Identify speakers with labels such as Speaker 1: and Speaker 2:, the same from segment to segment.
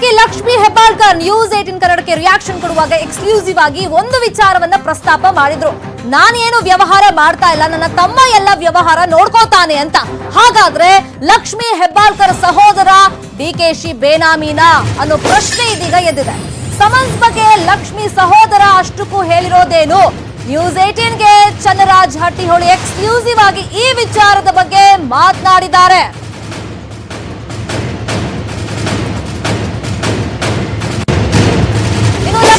Speaker 1: ನಟಿ Lakshmi Hebbalkar news eighteen ಕನ್ನಡಕ್ಕೆ reaction ಕೊಡುವಾಗ ಎಕ್ಸ್ಕ್ಲೂಸಿವ್ ಆಗಿ ಒಂದು ವಿಚಾರವನ್ನ ಪ್ರಸ್ತಾಪ ಮಾಡಿದ್ರು. ನಾನೇನು ವ್ಯವಹಾರ ಮಾಡ್ತಾ ಇಲ್ಲ, ನನ್ನ ತಮ್ಮ ಎಲ್ಲ ವ್ಯವಹಾರ ನೋಡ್ಕೋತಾನೆ ಅಂತ. ಹಾಗಾದ್ರೆ ಲಕ್ಷ್ಮಿ ಹೆಬ್ಬಾಳ್ಕರ್ ಸಹೋದರ ಡಿ ಕೆ ಶಿ ಬೇನಾಮೀನಾ ಅನ್ನೋ ಪ್ರಶ್ನೆ ಇದೀಗ ಎದ್ದಿದೆ. ಸಮನ್ಸ್ ಬಗ್ಗೆ ಲಕ್ಷ್ಮಿ ಸಹೋದರ ಅಷ್ಟಕ್ಕೂ ಹೇಳಿರೋದೇನು? ನ್ಯೂಸ್ ಏಟೀನ್ಗೆ ಚನ್ನರಾಜ್ ಹಟ್ಟಿಹೊಳಿ ಎಕ್ಸ್ಕ್ಲೂಸಿವ್ ಆಗಿ ಈ ವಿಚಾರದ ಬಗ್ಗೆ ಮಾತನಾಡಿದ್ದಾರೆ.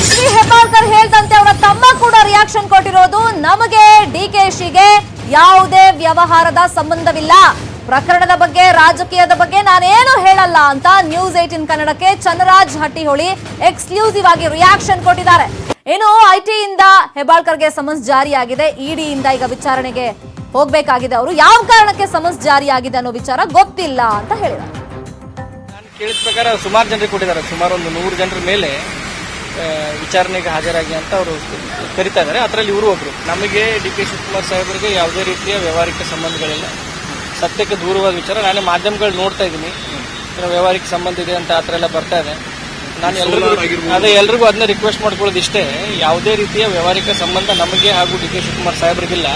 Speaker 1: ಲಕ್ಷ್ಮಿ ಹೆಬ್ಬಾಳ್ಕರ್ ಹೇಳ್ದಂತೆ ಅವರ ತಮ್ಮ ಕೂಡ ರಿಯಾಕ್ಷನ್ ಕೊಟ್ಟಿರೋದು ನಮಗೆ ಡಿ ಕೆ ಶಿಗೆ ಯಾವುದೇ ವ್ಯವಹಾರದ ಸಂಬಂಧವಿಲ್ಲ. ಪ್ರಕರಣದ ಬಗ್ಗೆ, ರಾಜಕೀಯದ ಬಗ್ಗೆ ನಾನೇನು ಹೇಳಲ್ಲ ಅಂತ ನ್ಯೂಸ್ ಏಟಿನ್ ಕನ್ನಡಕ್ಕೆ ಚನ್ನರಾಜ್ ಹಟ್ಟಿಹೊಳಿ ಎಕ್ಸ್ಕ್ಲೂಸಿವ್ ಆಗಿ ರಿಯಾಕ್ಷನ್ ಕೊಟ್ಟಿದ್ದಾರೆ. ಏನು ಐಟಿ ಇಂದ ಹೆಬ್ಬಾಳ್ಕರ್ಗೆ ಸಮನ್ಸ್ ಜಾರಿಯಾಗಿದೆ. ಇಡಿಯಿಂದ ಈಗ ವಿಚಾರಣೆಗೆ ಹೋಗ್ಬೇಕಾಗಿದೆ ಅವರು. ಯಾವ ಕಾರಣಕ್ಕೆ ಸಮನ್ಸ್ ಜಾರಿಯಾಗಿದೆ ಅನ್ನೋ ವಿಚಾರ ಗೊತ್ತಿಲ್ಲ ಅಂತ ಹೇಳಿದ್ದಾರೆ.
Speaker 2: ಕೇಳಿದ ಪ್ರಕಾರ ಸುಮಾರು ಜನರಿಗೆ ಕೊಟ್ಟಿದ್ದಾರೆ. ಸುಮಾರು ಒಂದು ನೂರು ಜನರ ಮೇಲೆ ವಿಚಾರಣೆಗೆ ಹಾಜರಾಗಿ ಅಂತ ಅವರು ಕರಿತಾ ಇದ್ದಾರೆ. ಅದರಲ್ಲಿ ಇವರು ಒಬ್ಬರು ನಮಗೆ ಡಿ ಕೆ ಶಿವಕುಮಾರ್ ಸಾಹೇಬರಿಗೆ ಯಾವುದೇ ರೀತಿಯ ವ್ಯವಹಾರಿಕ ಸಂಬಂಧಗಳಿಲ್ಲ. ಸತ್ಯಕ್ಕೆ ದೂರವಾದ ವಿಚಾರ. ನಾನೇ ಮಾಧ್ಯಮಗಳು ನೋಡ್ತಾ ಇದ್ದೀನಿ. ವ್ಯವಹಾರಿಕ ಸಂಬಂಧ ಇದೆ ಅಂತ ಆ ಥರ ಎಲ್ಲ ಬರ್ತಾ ಇದೆ. ನಾನು ಎಲ್ಲರಿಗೂ ಅದೇ ಎಲ್ರಿಗೂ ಅದನ್ನ ರಿಕ್ವೆಸ್ಟ್ ಮಾಡ್ಕೊಳ್ಳೋದು ಇಷ್ಟೇ. ಯಾವುದೇ ರೀತಿಯ ವ್ಯವಹಾರಿಕ ಸಂಬಂಧ ನಮಗೆ ಹಾಗೂ ಡಿ ಕೆ ಶಿವಕುಮಾರ್ ಸಾಹೇಬರಿಗಿಲ್ಲ.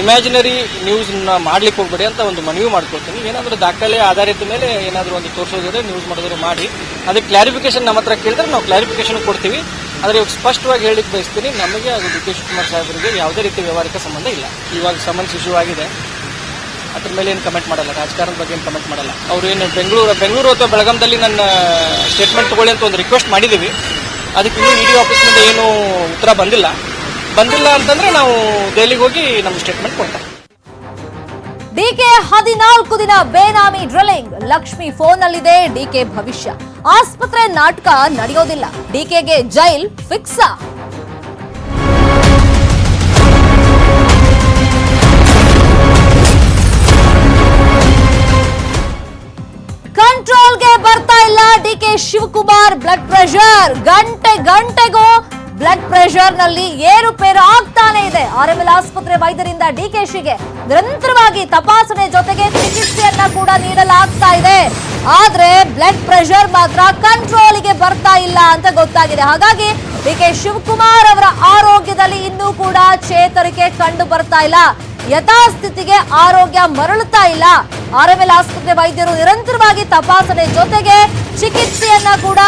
Speaker 2: ಇಮ್ಯಾಜಿನರಿ ನ್ಯೂಸ್ ಮಾಡ್ಲಿಕ್ಕೆ ಹೋಗ್ಬೇಡಿ ಅಂತ ಒಂದು ಮನವಿ ಮಾಡ್ಕೊಳ್ತೀನಿ. ಏನಾದರೂ ದಾಖಲೆ ಆಧಾರಿತ ಮೇಲೆ ಏನಾದರೂ ಒಂದು ತೋರಿಸೋದಿದ್ರೆ ನ್ಯೂಸ್ ಮಾಡೋದ್ರೆ ಮಾಡಿ. ಅದಕ್ಕೆ ಕ್ಲಾರಿಫಿಕೇಶನ್ ನಮ್ಮ ಹತ್ರ ಕೇಳಿದ್ರೆ ನಾವು ಕ್ಲಾರಿಫಿಕೇಶನ್ ಕೊಡ್ತೀವಿ. ಆದರೆ ಇವಾಗ ಸ್ಪಷ್ಟವಾಗಿ ಹೇಳಿಕ್ ಬಯಸ್ತೀನಿ, ನಮಗೆ ಅದು ಡಿ ಕೆ ಶಿವಕುಮಾರ್ ಸಾಹೇಬರಿಗೆ ಯಾವುದೇ ರೀತಿ ವ್ಯವಹಾರಿಕ ಸಂಬಂಧ ಇಲ್ಲ. ಇವಾಗ ಸಮನ್ಸ್ ಇಶ್ಯೂ ಆಗಿದೆ. ಅದ್ರ ಮೇಲೆ ಏನು ಕಮೆಂಟ್ ಮಾಡಲ್ಲ, ರಾಜಕಾರಣದ ಬಗ್ಗೆ ಏನು ಕಮೆಂಟ್ ಮಾಡಲ್ಲ. ಅವರು ಏನು ಬೆಂಗಳೂರು ಬೆಂಗಳೂರು ಅಥವಾ ಬೆಳಗಾಂದಲ್ಲಿ ನನ್ನ ಸ್ಟೇಟ್ಮೆಂಟ್ ತಗೊಳ್ಳಿ ಅಂತ ಒಂದು ರಿಕ್ವೆಸ್ಟ್ ಮಾಡಿದ್ದೀವಿ. ಅದಕ್ಕೆ ಇನ್ನೂ ಇಡಿ ಆಫೀಸ್ನಿಂದ ಏನು ಉತ್ತರ ಬಂದಿಲ್ಲ. ಬಂದಿಲ್ಲ ಅಂತಂದ್ರೆ ನಾವು ದೆಹಲಿಗೆ ಹೋಗಿ ನಮ್ಮ ಸ್ಟೇಟ್ಮೆಂಟ್ ಕೊಡ್ತೇವೆ
Speaker 1: ಡಿಕೆ ಹದಿನಾಲ್ಕು ದಿನ ಬೇನಾಮಿ ಡ್ರಿಲ್ಲಿಂಗ್. ಲಕ್ಷ್ಮಿ ಫೋನ್ ಅಲ್ಲಿದೆ ಡಿಕೆ ಭವಿಷ್ಯ. ಆಸ್ಪತ್ರೆ ನಾಟಕ ನಡೆಯೋದಿಲ್ಲ. ಡಿಕೆಗೆ ಜೈಲ್ ಫಿಕ್ಸ್. ಕಂಟ್ರೋಲ್ಗೆ ಬರ್ತಾ ಇಲ್ಲ ಡಿಕೆ ಶಿವಕುಮಾರ್ ಬ್ಲಡ್ ಪ್ರೆಷರ್ ಗಂಟೆ ಗಂಟೆಗೂ ಬ್ಲಡ್ ಪ್ರೆಷರ್ನಲ್ಲಿ ಏರುಪೇರು ಆಗ್ತಾನೆ ಇದೆ. ಆರ್ಎಂಎಲ್ ಆಸ್ಪತ್ರೆ ವೈದ್ಯರಿಂದ ಡಿಕೆಶಿಗೆ ನಿರಂತರವಾಗಿ ತಪಾಸಣೆ ಜೊತೆಗೆ ಚಿಕಿತ್ಸೆಯನ್ನ ಕೂಡ ನೀಡಲಾಗ್ತಾ ಇದೆ. ಆದ್ರೆ ಬ್ಲಡ್ ಪ್ರೆಷರ್ ಮಾತ್ರ ಕಂಟ್ರೋಲಿಗೆ ಬರ್ತಾ ಇಲ್ಲ ಅಂತ ಗೊತ್ತಾಗಿದೆ. ಹಾಗಾಗಿ ಡಿಕೆ ಶಿವಕುಮಾರ್ ಅವರ ಆರೋಗ್ಯದಲ್ಲಿ ಇನ್ನೂ ಕೂಡ ಚೇತರಿಕೆ ಕಂಡು ಬರ್ತಾ ಇಲ್ಲ. ಯಥಾಸ್ಥಿತಿಗೆ ಆರೋಗ್ಯ ಮರಳುತ್ತಾ ಇಲ್ಲ. ಆರ್ಎಂಎಲ್ ಆಸ್ಪತ್ರೆ ವೈದ್ಯರು ನಿರಂತರವಾಗಿ ತಪಾಸಣೆ ಜೊತೆಗೆ ಚಿಕಿತ್ಸೆಯನ್ನ ಕೂಡ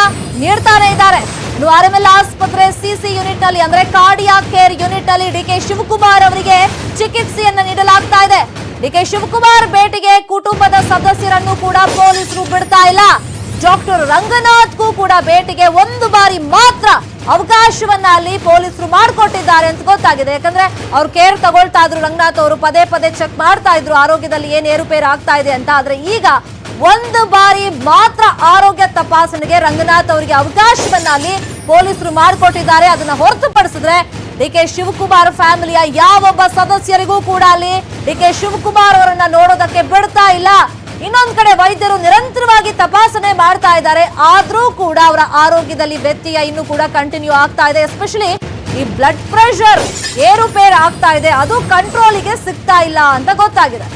Speaker 1: ನೀಡ್ತಾನೆ ಇದ್ದಾರೆ. ಇನ್ನು ಆಸ್ಪತ್ರೆ ಸಿಸಿ ಯೂನಿಟ್ನಲ್ಲಿ ಅಂದ್ರೆ ಕಾರ್ಡಿಯಾ ಕೇರ್ ಯೂನಿಟ್ನಲ್ಲಿ ಡಿಕೆ ಶಿವಕುಮಾರ್ ಅವರಿಗೆ ಚಿಕಿತ್ಸೆಯನ್ನು ನೀಡಲಾಗ್ತಾ ಇದೆ. ಡಿಕೆ ಶಿವಕುಮಾರ್ ಭೇಟಿಗೆ ಕುಟುಂಬದ ಸದಸ್ಯರನ್ನು ಕೂಡ ಪೊಲೀಸರು ಬಿಡ್ತಾ ಇಲ್ಲ. ಡಾಕ್ಟರ್ ರಂಗನಾಥ್ಗೂ ಕೂಡ ಭೇಟಿಗೆ ಒಂದು ಬಾರಿ ಮಾತ್ರ ಅವಕಾಶವನ್ನ ಅಲ್ಲಿ ಪೊಲೀಸರು ಮಾಡಿಕೊಟ್ಟಿದ್ದಾರೆ ಅಂತ ಗೊತ್ತಾಗಿದೆ. ಯಾಕಂದ್ರೆ ಅವ್ರು ಕೇರ್ ತಗೊಳ್ತಾ ಇದ್ರು. ರಂಗನಾಥ್ ಅವರು ಪದೇ ಪದೇ ಚೆಕ್ ಮಾಡ್ತಾ ಇದ್ರು. ಆರೋಗ್ಯದಲ್ಲಿ ಏನ್ ಏರುಪೇರು ಆಗ್ತಾ ಇದೆ ಅಂತ. ಆದ್ರೆ ಈಗ ಒಂದು ಬಾರಿ ಮಾತ್ರ ಆರೋಗ್ಯ ತಪಾಸಣೆಗೆ ರಂಗನಾಥ್ ಅವರಿಗೆ ಅವಕಾಶವನ್ನ ಅಲ್ಲಿ ಪೊಲೀಸರು ಮಾಡಿಕೊಟ್ಟಿದ್ದಾರೆ. ಅದನ್ನ ಹೊರತುಪಡಿಸಿದ್ರೆ ಡಿ ಕೆ ಶಿವಕುಮಾರ್ ಫ್ಯಾಮಿಲಿಯ ಯಾವೊಬ್ಬ ಸದಸ್ಯರಿಗೂ ಕೂಡ ಅಲ್ಲಿ ಡಿ ಕೆ ಶಿವಕುಮಾರ್ ಅವರನ್ನ ನೋಡೋದಕ್ಕೆ ಬಿಡ್ತಾ ಇಲ್ಲ. ಇನ್ನೊಂದ್ ಕಡೆ ವೈದ್ಯರು ನಿರಂತರವಾಗಿ ತಪಾಸಣೆ ಮಾಡ್ತಾ ಇದ್ದಾರೆ. ಆದ್ರೂ ಕೂಡ ಅವರ ಆರೋಗ್ಯದಲ್ಲಿ ವ್ಯತ್ಯಯ ಇನ್ನೂ ಕೂಡ ಕಂಟಿನ್ಯೂ ಆಗ್ತಾ ಇದೆ. ಎಸ್ಪೆಷಲಿ ಈ ಬ್ಲಡ್ ಪ್ರೆಷರ್ ಏರುಪೇರು ಆಗ್ತಾ ಇದೆ. ಅದು ಕಂಟ್ರೋಲಿಗೆ ಸಿಗ್ತಾ ಇಲ್ಲ ಅಂತ ಗೊತ್ತಾಗಿದೆ.